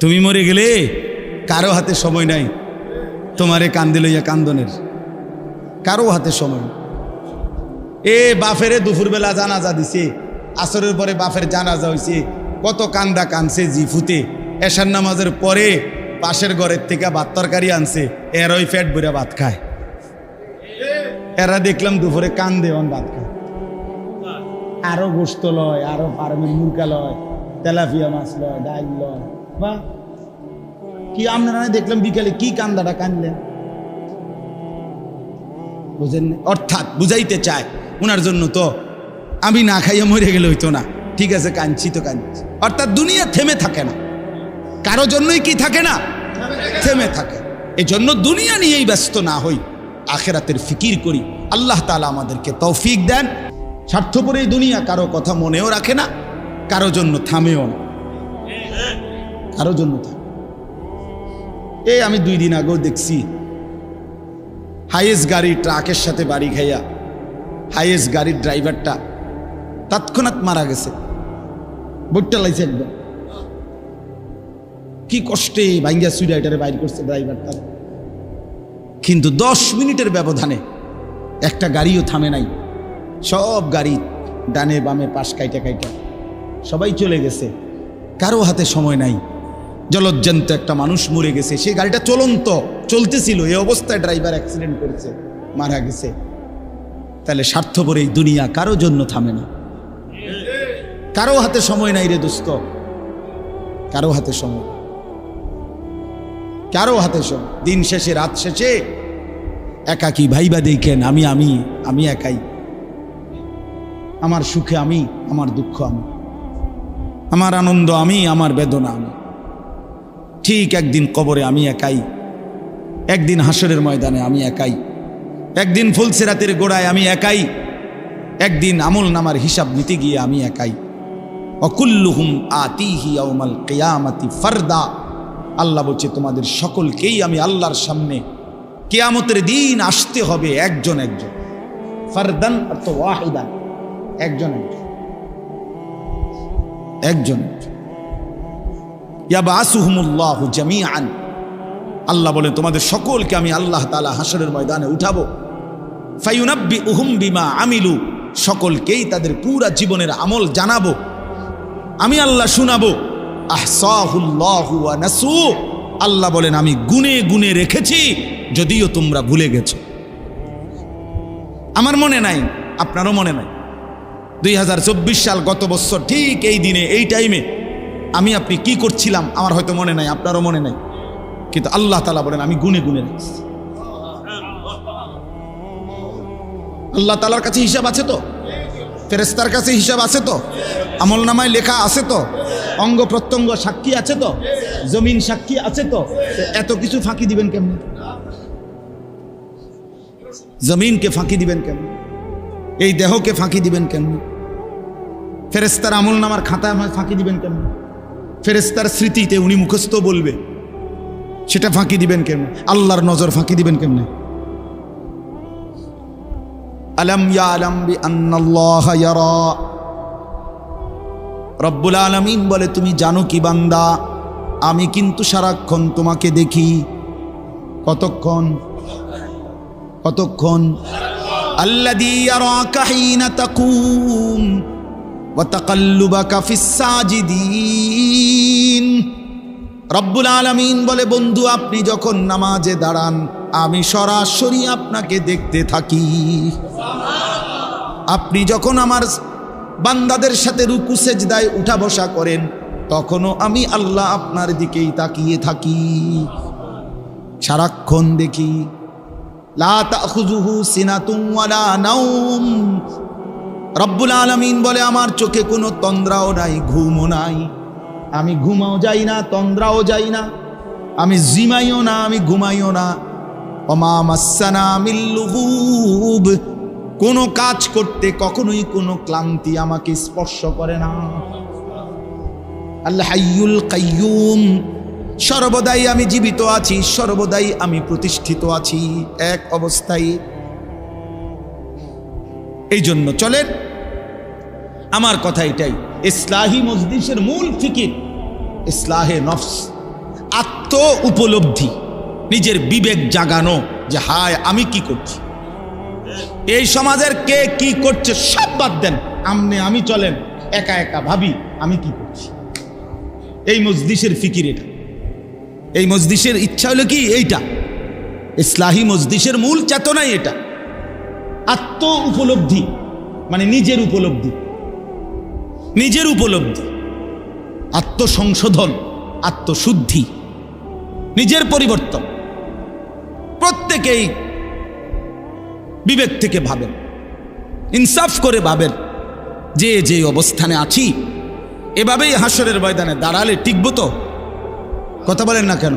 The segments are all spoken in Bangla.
তুমি মরে গেলে? কারও হাতে সময় নাই। তোমারে কান্দে লইয়া কান্দনের। কারও হাতে সময়। এ বাফেরে দুপুরবেলা জানাজা দিছে। আসরের পরে বাফের জানাজা হইছে। কত কান্দা কানছে জিফুতে এশার নামাজের পরে পাশের ঘরের থেকে ভাত তরকারি আনছে। এর ওই ফ্যাট ভরে ভাত খায়। এরা দেখলাম দুপুরে কান্দে অন ভাত খায়। আরও গোস্ত লয়, আরও ফার্মের মুরগা লয়, তেলাপিয়া মাছ লয় ডাল লয়। বা কি আপনারা দেখলাম বিকালে কি কান্দাটা কানলেন? বুঝেন অর্থাৎ বুঝাইতে চায় জন্য তো আমি না খাইয়ে মরে গেলে হইতো না। ঠিক আছে তো অর্থাৎ দুনিয়া থেমে থাকে না। কারও জন্যই কি থাকে না? থেমে থাকে। এই জন্য দুনিয়া নিয়েই ব্যস্ত না হই। আখেরাতের ফিকির করি। আল্লাহ তালা আমাদেরকে তৌফিক দেন। স্বার্থপর এই দুনিয়া কারও কথা মনেও রাখে না, কারও জন্য থামেও না। কারও জন্য থাকে। এই আমি দুই দিন আগেও দেখছি। হাইয়েস্ট গাড়ি ট্রাকের সাথে বাড়ি খাইয়া হাইয়েস্ট গাড়ির ড্রাইভারটা তৎক্ষণাৎ মারা গেছে। বইটা লাইছে একদম। কি কষ্টে ভাঙ্গা সুইডাইটারে বাইর করছে ড্রাইভারটা। কিন্তু দশ মিনিটের ব্যবধানে একটা গাড়িও থামে নাই। সব গাড়ি ডানে বামে পাশ কাইটা কাইটা। সবাই চলে গেছে। কারও হাতে সময় নাই। জলজ্জান্ত একটা মানুষ মরে গেছে। সেই গাড়িটা চলন্ত, চলতেছিল। এই অবস্থায় ড্রাইভার অ্যাক্সিডেন্ট করেছে, মারা গেছে। তাহলে স্বার্থপর এই দুনিয়া কারও জন্য থামে না। কারও হাতে সময় নাই রে দোস্ত। কারও হাতে সময় কারও হাতে সময় দিন শেষে, রাত শেষে একাকি ভাইবা দেখেন? আমি আমি আমি একাই। আমার সুখে আমি, আমার দুঃখ আমি। আমার আনন্দ আমি, আমার বেদনা আমি। ঠিক একদিন কবরে আমি একাই। একদিন হাসরের ময়দানে আমি একাই। একদিন ফুলসেরাতের গোড়ায় আমি একাই। একদিন আমল নামার হিসাব নিতে গিয়ে আমি একাই। অকুল্লুহুম আতিহি ইয়াউমাল কেয়ামাতি ফারদা। আল্লাহ বলছে, তোমাদের সকলকেই আমি আল্লাহর সামনে কেয়ামতের দিন আসতে হবে একজন একজন। ফারদান অর্থ ওয়াহিদান। একজন একজন। একজন একজন। ইয়াবাসুহুমুল্লাহু জামিআন। আল্লাহ বলেন তোমাদের সকলকে আমি আল্লাহ তাআলা হাসরের ময়দানে উঠাবো। উহুম বিমা আমিলু। সকলকেই তাদের পুরা জীবনের আমল জানাব। আমি আল্লাহ শুনাবো, আহসাহুল্লাহু নাসু। আল্লাহ বলেন, আমি গুনে গুনে রেখেছি, যদিও তোমরা ভুলে গেছো। আমার মনে নাই, আপনারও মনে নাই। দুই হাজার চব্বিশ সাল গত বছর ঠিক এই দিনে, এই টাইমে আমি আপনি কি করছিলাম? আমার হয়তো মনে নাই, আপনারও মনে নাই। কিন্তু আল্লাহ তালা বলেন, আমি গুনে গুনে রেখেছি। আল্লাহ তালার কাছে হিসাব আছে তো? ফেরেস্তার কাছে হিসাব আছে তো? আমল নামায় লেখা আছে তো? অঙ্গ প্রত্যঙ্গ সাক্ষী আছে তো? জমিন সাক্ষী আছে তো? এত কিছু ফাঁকি দিবেন কেমন? জমিনকে ফাঁকি দিবেন কেমন? এই দেহকে ফাঁকি দিবেন কেমন? ফেরেস্তার আমল নামার খাতা ফাঁকি দিবেন কেমন? ফেরেস্তার স্মৃতিতে উনি মুখস্থ বলবে। সেটা ফাঁকি দিবেন কেমন? আল্লাহর নজর ফাঁকি দিবেন কেমনে? আলম ইয়া আলম রব্বুল আলমিন বলে, তুমি জানো কি বান্দা? আমি কিন্তু সারাক্ষণ তোমাকে দেখি। কতক্ষণ? কতক্ষণ? আল্লাযী রব্বুল আলামিন বলে, বন্ধু, আপনি যখন নামাজে দাঁড়ান, আমি সরাসরি আপনাকে দেখতে থাকি। আপনি যখন আমার বান্দাদের সাথে রুকু সেজদায় উঠা বসা করেন, তখনও আমি আল্লাহ আপনার দিকেই তাকিয়ে থাকি। সারাক্ষণ দেখি, লা নাওম। রব্বুল আলামিন বলে, আমার চোখে কোনো তন্দ্রাও নাই, ঘুমও নাই। আমি ঘুমাও যাই না, তন্দ্রাও যাই না। আমি জিমাইও না, আমি ঘুমাইও না। অমা মাসানা মিল্লুহুব কোনো কাজ করতে কখনোই কোনো ক্লান্তি আমাকে স্পর্শ করে না। আল্লাহ কাইয়ুম। সর্বদাই আমি জীবিত আছি, সর্বদাই আমি প্রতিষ্ঠিত আছি। এক অবস্থায় এই জন্য চলেন। আমার কথা এটাই। ইসলাহি মজলিসের মূল ফিকির ইসলাহে নফস, আত্ম উপলব্ধি, নিজের বিবেক জাগানো যে, হায়, আমি কি করছি? এই সমাজের কে কি করছে সব বাদ দেন। আমনে আমি চলেন, একা একা ভাবি আমি কি করছি। এই মজদিসের ফিকির এটা। এই মজদিসের ইচ্ছা হলো কি? এইটা। ইসলাহী মজদিসের মূল চেতনাই এটা। আত্ম উপলব্ধি মানে নিজের উপলব্ধি। নিজের উপলব্ধি। আত্মসংশোধন, আত্মশুদ্ধি, নিজের পরিবর্তন। প্রত্যেকেই বিবেক থেকে ভাবেন, ইনসাফ করে ভাবেন, যে যে অবস্থানে আছি, এভাবেই হাসরের ময়দানে দাঁড়ালে টিকব তো? কথা বলেন না কেন?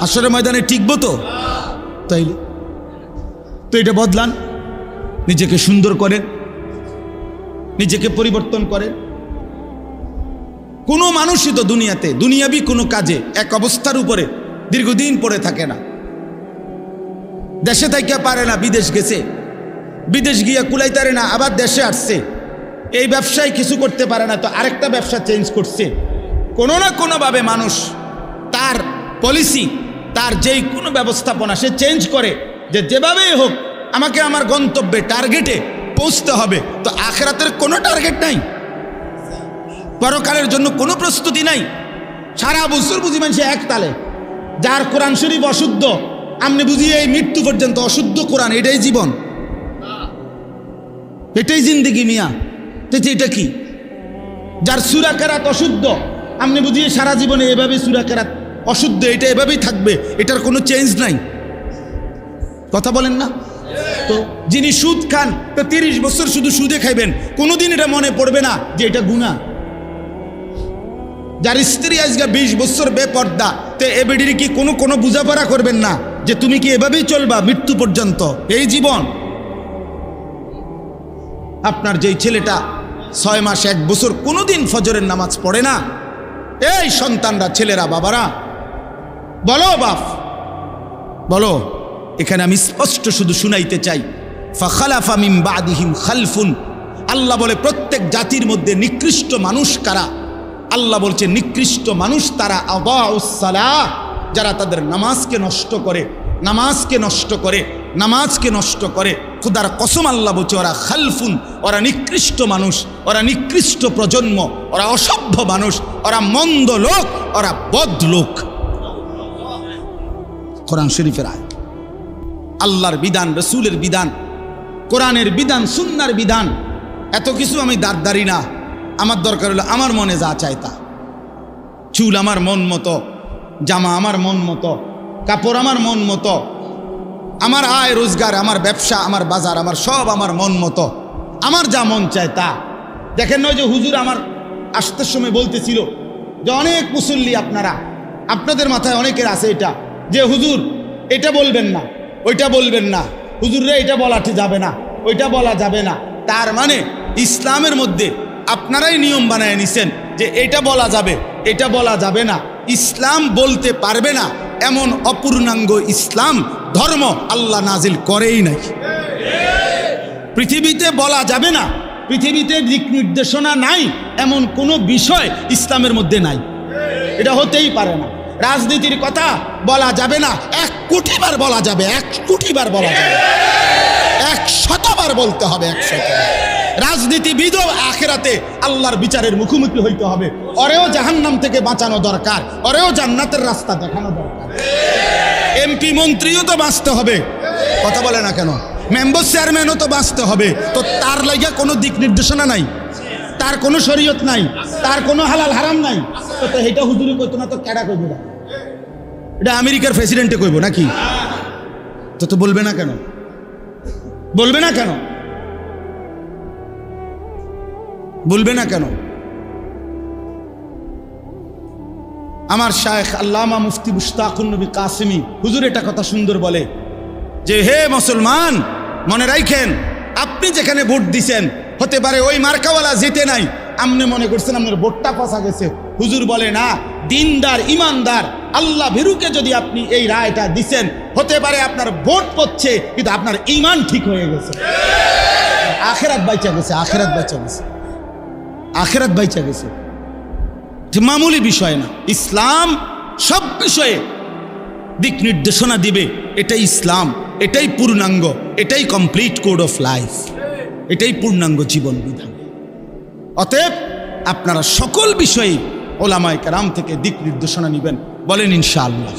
হাসরের ময়দানে টিকব তো? তাইলে, তো এটা বদলান। নিজেকে সুন্দর করেন নিজেকে পরিবর্তন করেন কোনো মানুষই তো দুনিয়াতে, দুনিয়াবি কোনো কাজে এক অবস্থার উপরে দীর্ঘদিন পড়ে থাকে না। দেশে থাইকা পারে না, বিদেশ গেছে। বিদেশ গিয়া কুলাইতারে না, আবার দেশে আসছে। এই ব্যবসায় কিছু করতে পারে না, তো আরেকটা ব্যবসা চেঞ্জ করছে। কোনো না কোনোভাবে মানুষ তার পলিসি তার যেই কোনো ব্যবস্থাপনা সে চেঞ্জ করে, যে যেভাবেই হোক আমাকে আমার গন্তব্যে টার্গেটে পৌঁছতে হবে। তো আখরাতের কোনো টার্গেট নাই। পরকালের জন্য কোনো প্রস্তুতি নাই। সারা বছর বুঝি মানুষ এক তালে। যার কোরআন শরীফ অশুদ্ধ, আপনি বুঝি এই মৃত্যু পর্যন্ত অশুদ্ধ কোরআন, এটাই জীবন। এটাই জিন্দিগি মিয়া। তো এটা কি? যার সুরা কেরাত অশুদ্ধ, আপনি বুঝিয়ে সারা জীবনে এভাবে সুরা কেরাত অশুদ্ধ, এটা এভাবেই থাকবে, এটার কোনো চেঞ্জ নাই। কথা বলেন না? যিনি সুদ খান, তো তিরিশ বছর শুধু সুদে খাইবেন, কোনোদিন এটা মনে পড়বে না যে এটা গুণা যার স্ত্রী আজকে বিশ বছর বেপর্দা, তো এ বেডির কি কোনো কোনো বুঝাপড়া করবেন না যে তুমি কি এভাবেই চলবা মৃত্যু পর্যন্ত? এই জীবন। আপনার যেই ছেলেটা ছয় মাস, এক বছর, কোনোদিন ফজরের নামাজ পড়ে না। এই সন্তানরা, ছেলেরা, বাবারা, বলো বাপ, বলো। এখানে আমি স্পষ্ট শুধু শুনাইতে চাই। ফাখালাফা মিম বাদিহিম খালফুন। আল্লাহ বলে, প্রত্যেক জাতির মধ্যে নিকৃষ্ট মানুষ কারা? আল্লাহ বলছে, নিকৃষ্ট মানুষ তারা আবাউসালা যারা তাদের নামাজকে নষ্ট করে, নামাজকে নষ্ট করে, নামাজকে নষ্ট করে। খুদার কসম আল্লাহ বলছে, ওরা খালফুন, ওরা নিকৃষ্ট মানুষ, ওরা নিকৃষ্ট প্রজন্ম, ওরা অসভ্য মানুষ, ওরা মন্দ লোক, ওরা বদ লোক। কোরআন শরীফের আয় আল্লাহর বিধান, রসুলের বিধান, কোরআনের বিধান সুন্নার বিধান, এত কিছু আমি দাঁড়দারি না। আমার দরকার হলো আমার মনে যা চায় তা। চুল আমার মন মতো, জামা আমার মন মতো, কাপড় আমার মন মতো, আমার আয় রোজগার, আমার ব্যবসা, আমার বাজার, আমার সব আমার মন মতো। আমার যা মন চায় তা। দেখেন নয় যে হুজুর আমার আসতে সময় বলতেছিল যে অনেক মুসল্লি আপনারা, আপনাদের মাথায় অনেকের আছে এটা। যে হুজুর, এটা বলবেন না। ওইটা বলবেন না। হুজুররে এটা বলা যাবে না, ওইটা বলা যাবে না। তার মানে ইসলামের মধ্যে আপনারাই নিয়ম বানায় নিছেন যে এটা বলা যাবে, এটা বলা যাবে না। ইসলাম বলতে পারবে না, এমন অপূর্ণাঙ্গ ইসলাম ধর্ম আল্লাহ নাজিল করেই নাই। পৃথিবীতে বলা যাবে না, পৃথিবীতে দিক নির্দেশনা নাই, এমন কোনো বিষয় ইসলামের মধ্যে নাই। এটা হতেই পারে না। রাজনীতির কথা বলা যাবে না। এক কোটিবার বলা যাবে, এক কোটিবার বলা যাবে। এক শতবার বলতে হবে, এক শতবার। রাজনীতিবিদ আখেরাতে আল্লাহর বিচারের মুখোমুখি হইতে হবে। ওরেও জাহান্নাম থেকে বাঁচানো দরকার অরেও জান্নাতের রাস্তা দেখানো দরকার। এমপি মন্ত্রীও তো বাঁচতে হবে। কথা বলে না কেন? মেম্বার চেয়ারম্যানও তো বাঁচতে হবে। তো তার লাগিয়া কোনো দিক নির্দেশনা নাই। তার কোনো শরীয়ত নাই। তার কোনো হালাল হারাম নাই। তো এটা হুজুরি করতো না, তো কেডা কইব? না এটা আমেরিকার প্রেসিডেন্টে কইব, নাকি? তো তো বলবে না কেন? বলবে না কেন? বলবে না কেন? আমার শায়েখ আল্লামা মুফতি মুস্তাকুন নবী কাসিমি, হুজুর এটা কথা সুন্দর বলে যে, হে মুসলমান, মনে রাখেন আপনি যেখানে ভোট দিছেন, হতে পারে ওই মার্কাওয়ালা জিতে নাই আপনি মনে করছেন আপনার ভোটটা ফসা গেছে। হুজুর বলে, না, দিনদার, ইমানদার আল্লাহ ভীরুকে যদি আপনি এই রায়টা দিছেন, হতে পারে আপনার ভোট পড়ছে, কিন্তু আপনার ইমান ঠিক হয়ে গেছে। আখেরাত বাইচা গেছে, আখেরাত বাইচা গেছে। আখেরাত বাইচা গেছে। মামুলি বিষয় না, ইসলাম সব বিষয়ে দিক নির্দেশনা দিবে, এটাই ইসলাম, এটাই পূর্ণাঙ্গ, এটাই কমপ্লিট কোড অফ লাইফ এটাই পূর্ণাঙ্গ জীবন বিধান। অতএব আপনারা সকল বিষয়ে ওলামায় কারাম থেকে দিক নির্দেশনা নেবেন। বলেন ইনশাআল্লাহ।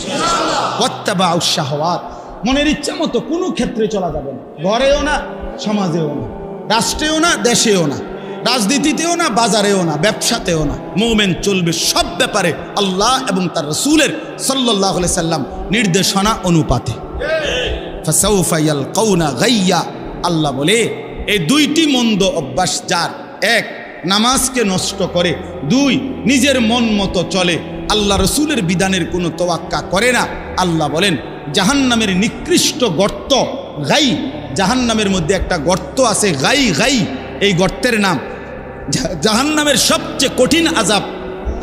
ওয়াত্তাবা উৎসাহওয়াত মনের ইচ্ছা মতো কোনো ক্ষেত্রে চলা যাবে না। ঘরেও না, সমাজেও না। রাষ্ট্রেও না, দেশেও না। রাজনীতিতেও না, বাজারেও না, ব্যবসাতেও না। মোমেন চলবে সব ব্যাপারে আল্লাহ এবং তার রসুলের সাল্লাহ সাল্লাম নির্দেশনা অনুপাতে। আল্লাহ বলে, এই দুইটি মন্দ অভ্যাস যার, এক, নামাজকে নষ্ট করে, দুই, নিজের মন মতো চলে আল্লাহ রসুলের বিধানের কোনো তোয়াক্কা করে না। আল্লাহ বলেন, জাহান্নামের নিকৃষ্ট গর্ত গাই, জাহান্নামের মধ্যে একটা গর্ত আছে গাই গাই, এই গর্তের নাম। জাহান্নামের সবচেয়ে কঠিন আজাব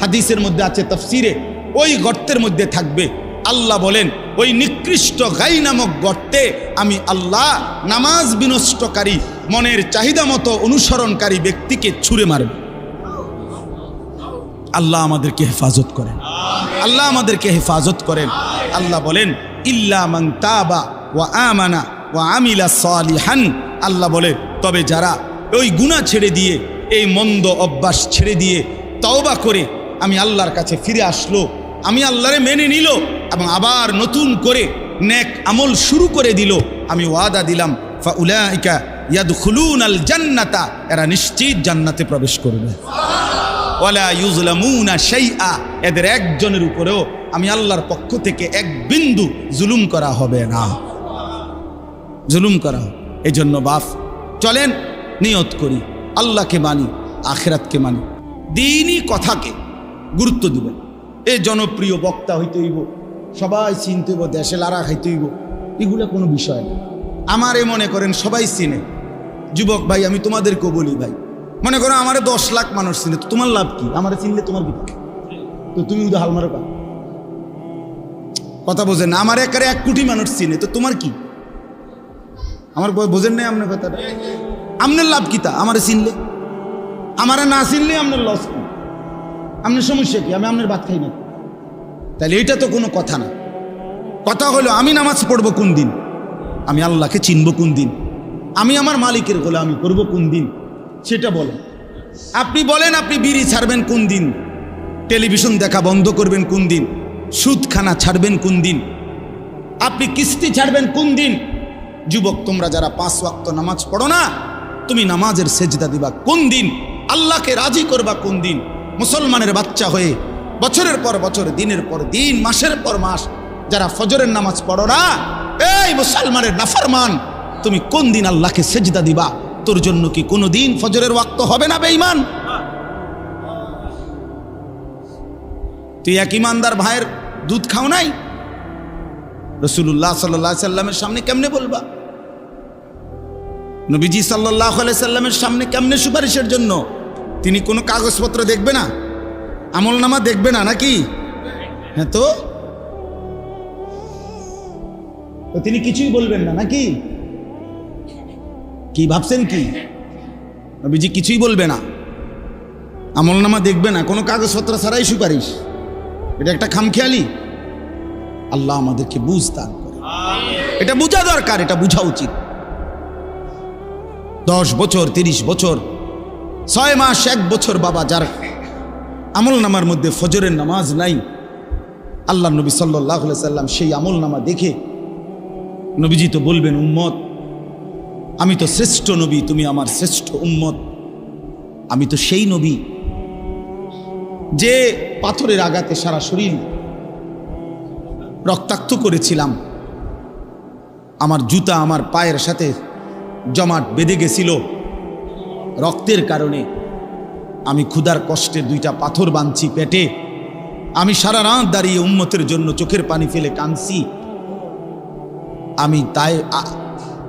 হাদিসের মধ্যে আছে তফসিরে, ওই গর্তের মধ্যে থাকবে। আল্লাহ বলেন, ওই নিকৃষ্ট গাই নামক গর্তে আমি আল্লাহ নামাজ বিনষ্টকারী, মনের চাহিদা মতো অনুসরণকারী ব্যক্তিকে ছুঁড়ে মারব। আল্লাহ আমাদেরকে হেফাজত করেন। আল্লাহ আমাদেরকে হেফাজত করেন। আল্লাহ বলেন, ইল্লা মান তাবা ওয়া আমানা ওয়া আমিলা সালিহান। আল্লাহ বলে, তবে যারা ওই গুনাহ ছেড়ে দিয়ে, এই মন্দ অভ্যাস ছেড়ে দিয়ে তওবা করে, আমি আল্লাহর কাছে ফিরে আসলো, আমি আল্লাহরে মেনে নিল এবং আবার নতুন করে নেক আমল শুরু করে দিল, আমি ওয়াদা দিলাম, ফাউলাইকা ইয়াদখুলুন আল জান্নাতা। এরা নিশ্চিত জান্নাতে প্রবেশ করবে। এদের একজনের উপরেও আমি আল্লাহর পক্ষ থেকে এক বিন্দু জুলুম করা হবে না। জুলুম করা। এই জন্য বাপ, চলেন, নিয়ত করি। আল্লাহকে মানি, আখেরাতকে মানি। দিনই কথাকে গুরুত্ব দিবেন। এ জনপ্রিয় বক্তা হইতে হইব, সবাই চিনতে হইব, দেশে লারা খাইতে হইব, এগুলো কোনো বিষয় না। আমারে মনে করেন সবাই চিনে। যুবক ভাই, আমি তোমাদেরকেও বলি ভাই মনে করো আমার দশ লাখ মানুষ চিনে তোমার লাভ কি? আমার চিনলে তোমার কি তো তুমি উদা হাল মারো কথা বোঝেন না, আমার একারে এক কোটি মানুষ চিনে, তো তোমার কি? আমার বোঝেন নাই আপনার কথাটা? আপনার লাভ কি তা? আমারে চিনলে? আমার না চিনলে আপনার লস কি? আপনার সমস্যা কি? আমি আপনার ভাত খাই না। তাহলে এটা তো কোনো কথা না। কথা হলো, আমি নামাজ পড়ব কোন দিন? আমি আল্লাহকে চিনব কোন দিন? আমি আমার মালিকের গোলা আমি করব কোন দিন? সেটা বলেন। আপনি বলেন, আপনি বিড়ি ছাড়বেন কোন দিন? টেলিভিশন দেখা বন্ধ করবেন কোন দিন? সুদখানা ছাড়বেন কোন দিন? আপনি কিস্তি ছাড়বেন কোন দিন? যুবক, তোমরা যারা পাঁচ ওয়াক্ত নামাজ পড়ো না, তুমি নামাজের সেজদা দিবা কোন দিন? আল্লাহকে রাজি করবা কোন দিন? মুসলমানের বাচ্চা হয়ে বছরের পর বছর, দিনের পর দিন, মাসের পর মাস যারা ফজরের নামাজ পড়ো না, এই মুসলমানের নাফরমান, তুমি কোন দিন আল্লাহকে সেজদা দিবা? তোর জন্য কি কোনো দিন ফজরের ওয়াক্ত হবে না, বেঈমান? তুই এক ইমানদার ভাইয়ের দুধ খাও নাই? রসুল্লাহ সাল্লাহ সাল্লামের সামনে কেমনে বলবা? নবীজি সাল্লাহ সাল্লামের সামনে কেমনে সুপারিশের জন্য? তিনি কোনো কাগজপত্র দেখবে না? আমল নামা দেখবে না নাকি? হ্যাঁ তো? তো তিনি কিছুই বলবেন না নাকি? কি ভাবছেন কি? নবীজি কিছুই বলবে না। আমল নামা দেখবে না কোনো কাগজপত্র ছাড়াই সুপারিশ। এটা একটা খামখেয়ালি। আল্লাহ আমাদেরকে বুঝ দান করে। এটা বোঝা দরকার এটা বোঝা উচিত। দশ বছর তিরিশ বছর ছয় মাস এক বছর বাবা যার আমল নামার মধ্যে ফজরের নামাজ নাই আল্লাহ নবী সাল্লাহ সাল্লাম সেই আমল নামা দেখে নবীজি তো বলবেন উম্মত আমি তো শ্রেষ্ঠ নবী, তুমি আমার শ্রেষ্ঠ উম্মত। আমি তো সেই নবী যে পাথরের আঘাতে সারা শরীর রক্তাক্ত করেছিলাম। আমার জুতা আমার পায়ের সাথে জমাট বেঁধে গেছিল। রক্তের কারণে আমি ক্ষুধার কষ্টে দুইটা পাথর বাঁধছি পেটে। আমি সারা রাত দাঁড়িয়ে উম্মতের জন্য চোখের পানি ফেলে কাঁদছি। আমি তাই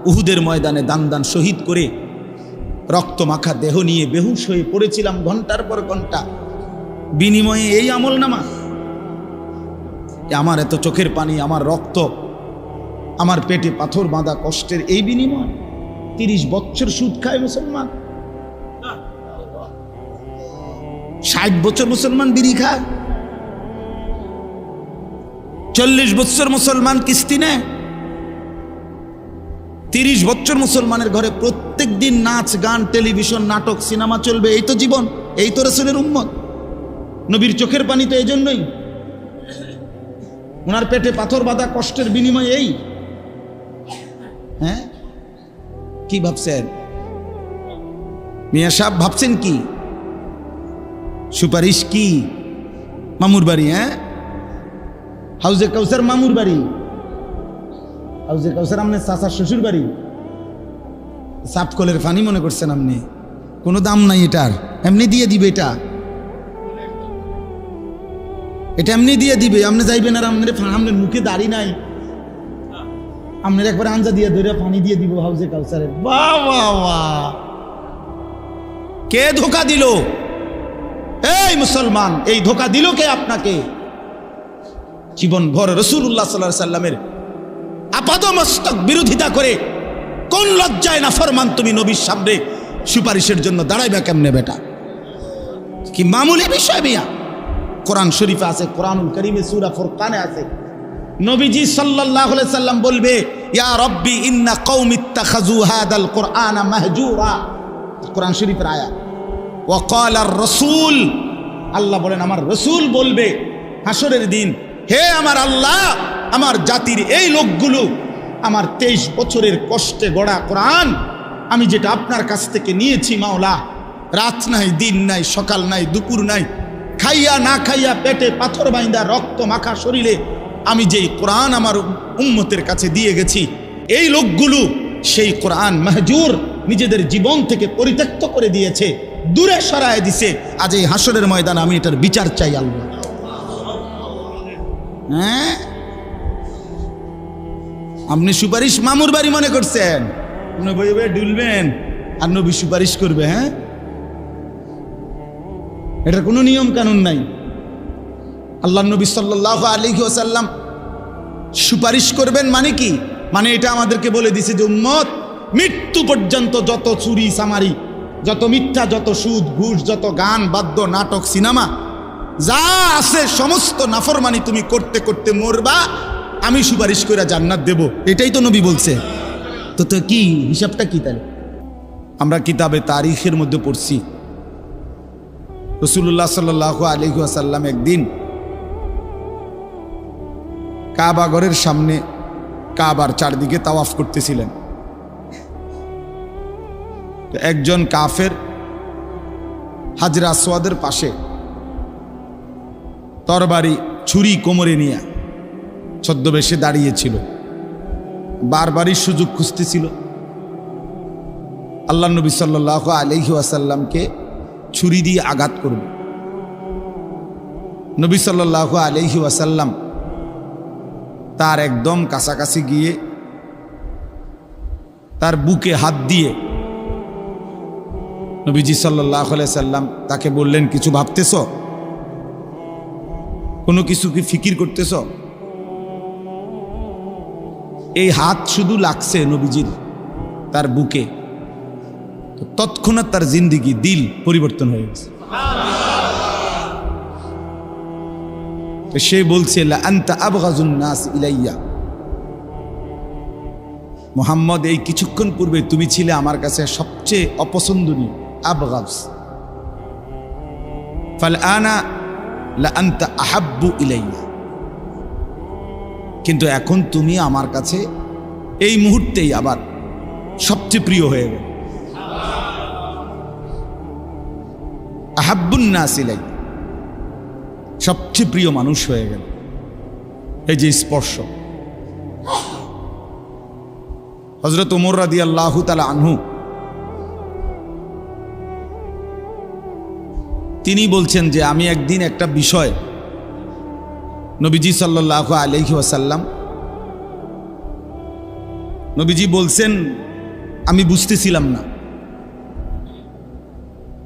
উহুদের ময়দানে দান দান শহীদ করে রক্ত মাখা দেহ নিয়ে বেহুশ হয়ে পড়েছিলাম ঘণ্টার পর ঘণ্টা। বিনিময়ে এই আমল নামা আমার এত চোখের পানি, আমার রক্ত, আমার পেটে পাথর বাঁধা কষ্টের এই বিনিময়। তিরিশ বছর সুদ খায় মুসলমান। ষাট বছর মুসলমান বিড়ি খায়। চল্লিশ বছর মুসলমান কিস্তি নেয়। তিরিশ বছর মুসলমানের ঘরে প্রত্যেক দিন নাচ, গান, টেলিভিশন, নাটক, সিনেমা চলবে, এই তো জীবন, এই তো রসুলের উম্মত। নবীর চোখের পানি তো এই জন্যই ওনার পেটে পাথর বাঁধা কষ্টের বিনিময়ে এই। হ্যাঁ? কি ভাবছেন? মিয়া সাহেব ভাবছেন কি? সুপারিশ কি? মামুর বাড়ি হ্যাঁ? হাউজে কাউসার মামুর বাড়ি। হাউজে কাউসার আপনার চাচার শ্বশুর বাড়ি সাপ কলের ফানি মনে করছেন আপনি। কোনো দাম নাই এটার। এমনি দিয়ে দিবে এটা। এটা এমনি দিয়ে দিবে। আপনি যাইবেন আর আপনার আপনার মুখে দাড়ি নাই। আপনার একবার আঞ্জা দিয়ে ধরে পানি দিয়ে দিব হাউজে কাউসারে। বাহ কে ধোকা দিল? এই মুসলমান, এই ধোকা দিল কে আপনাকে? জীবন ভর রসুল্লাহ সাল্লাহ সাল্লামের আপাদমস্তক বিরোধিতা করে কোন লজ্জায় না ফরমান তুমি নবীর সামনে সুপারিশের জন্য দাঁড়াইবা কেমনে বেটা? কি মামুলি বিষয় মিয়া? কোরআন শরীফে আছে, কোরআনুল করিমে, সুরা ফুরকানে আছে। নবীজি আলাইহি সাল্লাম বলবে, ইয়া রব্বি, ইন্না কওমি ইত্তাখাযু হাদাল কুরআনা মাহজুরা। কোরআন শরীফের আয়াত। ওয়া ক্বালা রাসূল, আল্লাহ বলেন, আমার রসুল বলবে হাসরের দিন হে আমার আল্লাহ, আমার জাতির এই লোকগুলো, আমার তেইশ বছরের কষ্টে গড়া কোরআন, আমি যেটা আপনার কাছ থেকে নিয়েছি মাওলা, রাত নাই, দিন নাই, সকাল নাই, দুপুর নাই, খাইয়া না খাইয়া পেটে পাথর বাইন্দা রক্ত মাখা শরীরে আমি যেই কোরআন আমার উম্মতের কাছে দিয়ে গেছি, এই লোকগুলো সেই কোরআন মাহজুর নিজেদের জীবন থেকে পরিত্যক্ত করে দিয়েছে, দূরে সরায় দিছে, আজ এই হাসরের ময়দান আমি এটার বিচার চাই আল্লাহ। হ্যাঁ? আপনি সুপারিশ মামুর বাড়ি মনে করছেন? নবী ডুলবেন। আর নবী সুপারিশ করবে হ্যাঁ? এটার কোনো নিয়ম কানুন নাই। আল্লাহ নবী সাল্লাহ আলী ওসাল্লাম সুপারিশ করবেন মানে কি? মানে এটা আমাদেরকে বলে দিছে যে, উম্মত, মৃত্যু পর্যন্ত যত চুরি, সামারি, যত মিথ্যা, যত সুদ, ঘুষ, যত গান, বাদ্য, নাটক, সিনেমা যা আছে সমস্ত নাফরমানি তুমি করতে করতে মরবা, আমি সুপারিশ করে জান্নাত দেব। এটাই তো নবী বলছে। তো তো কি, হিসাবটা কি তাহলে? আমরা কিতাবে তারিখের মধ্যে পড়ছি। রসুল্লাহ সাল্লাহ আলহি আসাল্লাম একদিন কাবাগরের সামনে কাবার চারদিকে তাওয়াফ করতেছিলেন। একজন কাফের হাজরা আসওয়াদের পাশে তরবারি ছুরি কোমরে নিয়ে ছদ্মবেশে দাঁড়িয়েছিল। বারবারই সুযোগ খুঁজতেছিল। আল্লাহ নবী সাল্লাহ আলহি আসাল্লামকে ছুরি দিয়ে আঘাত করবে। নবী সাল্লাহ আলহি আসাল্লাম তার একদম কাছাকাছি গিয়ে তার বুকে হাত দিয়ে নবীজি সাল্লাহ সাল্লাম তাকে বললেন, কিছু ভাবতেছ? কোনো কিছু কি ফিকির করতেছ? এই হাত শুধু লাগছে নবীজির, তার বুকে। তৎক্ষণাৎ তার জিন্দিগি, দিল পরিবর্তন হয়ে গেছে। সে বলছে নাস ইলাইয়া। মোহাম্মদ, এই কিছুক্ষণ পূর্বে তুমি ছিলে আমার কাছে সবচেয়ে অপছন্দনীয় আবগাজ। ফাল আনা আহাব্বু ইলাইয়া। কিন্তু এখন তুমি আমার কাছে এই মুহূর্তেই আবার সবচেয়ে প্রিয় হয়ে গেল। আহাব্বুন্না সিলাই সবচেয়ে প্রিয় মানুষ হয়ে গেল। এই যে স্পর্শ। হজরত উমর রাদি আল্লাহ তালা আনহু তিনি বলছেন যে আমি একদিন একটা বিষয় নবীজি সাল্লাহ আলহি ওয়াসাল্লাম নবীজি বলছেন, আমি বুঝতেছিলাম না।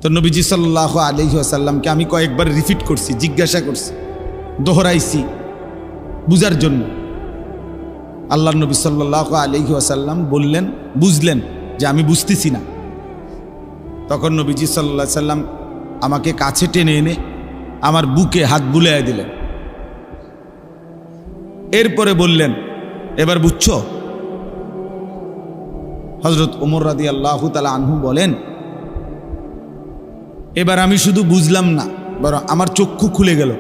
তো নবীজি সাল্লাহ আলহি আসাল্লামকে আমি কয়েকবার রিপিট করছি, জিজ্ঞাসা করছি, দোহরাইছি বুঝার জন্য। আল্লাহ নবী সাল্লাহ আলহি আসাল্লাম বললেন, বুঝলেন যে আমি বুঝতেছি না। তখন নবীজি সাল্লাহ সাল্লাম আমাকে কাছে টেনে এনে আমার বুকে হাত বুলাই দিলেন। এরপরে বললেন, এবার বুঝছ? হজরত ওমর রাদি আল্লাহ তালা আনহু বলেন, এবার আমি শুধু বুঝলাম না, বরং আমার চক্ষু খুলে গেল।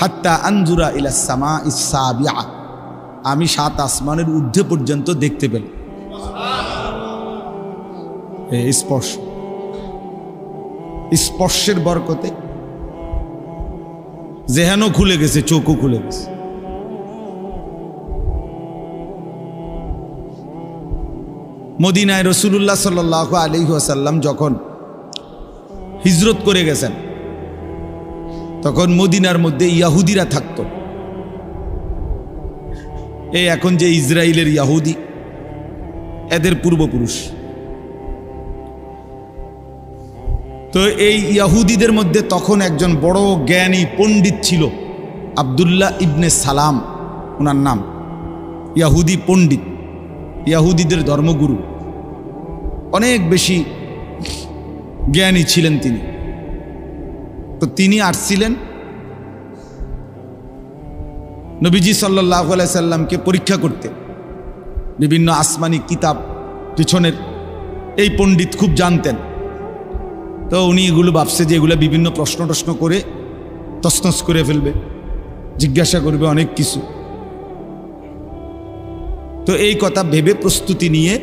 হাত্তা আঞ্জুরা ইলাসামা ইসাবিয়া আমি সাত আসমানের ঊর্ধ্বে পর্যন্ত দেখতে পেলাম। স্পর্শ স্পর্শের বরকতে। জেহানও খুলে গেছে, চোখও খুলে গেছে। মদিনায় রসুল্লাহ সাল আলী আসাল্লাম যখন হিজরত করে গেছেন, তখন মদিনার মধ্যে ইয়াহুদিরা থাকত। এই এখন যে ইসরায়েলের ইয়াহুদি, এদের পূর্বপুরুষ। তো এই ইয়াহুদিদের মধ্যে তখন একজন বড় জ্ঞানী পণ্ডিত ছিল, আবদুল্লাহ ইবনে সালাম, ওনার নাম। ইয়াহুদি পণ্ডিত, ইয়াহুদিদের ধর্মগুরু। অনেক বেশি জ্ঞানী ছিলেন তিনি। তো তিনি আসছিলেন। নবীজি সাল্লাহ সাল্লামকে পরীক্ষা করতে। বিভিন্ন আসমানি কিতাব পিছনের এই পণ্ডিত খুব জানতেন। তো উনি এগুলো ভাবছে যে এগুলো বিভিন্ন প্রশ্ন টশ্ন করে তসনস করে ফেলবে, জিজ্ঞাসা করবে অনেক কিছু। তো এই কথা ভেবে প্রস্তুতি নিয়ে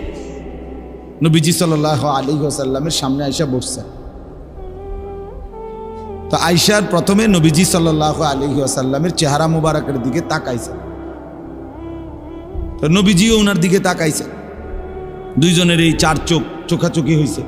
নবীজি সাল্লাহ আলী সাল্লামের সামনে আইসা বসছে। তো আইসার প্রথমে নবীজি সাল্লাহ আলী আসাল্লামের চেহারা মুবারকের দিকে তাকাইছে। তো নবীজিও ওনার দিকে তাকাইছে। দুইজনের এই চার চোখ, চোখাচোখি হয়েছে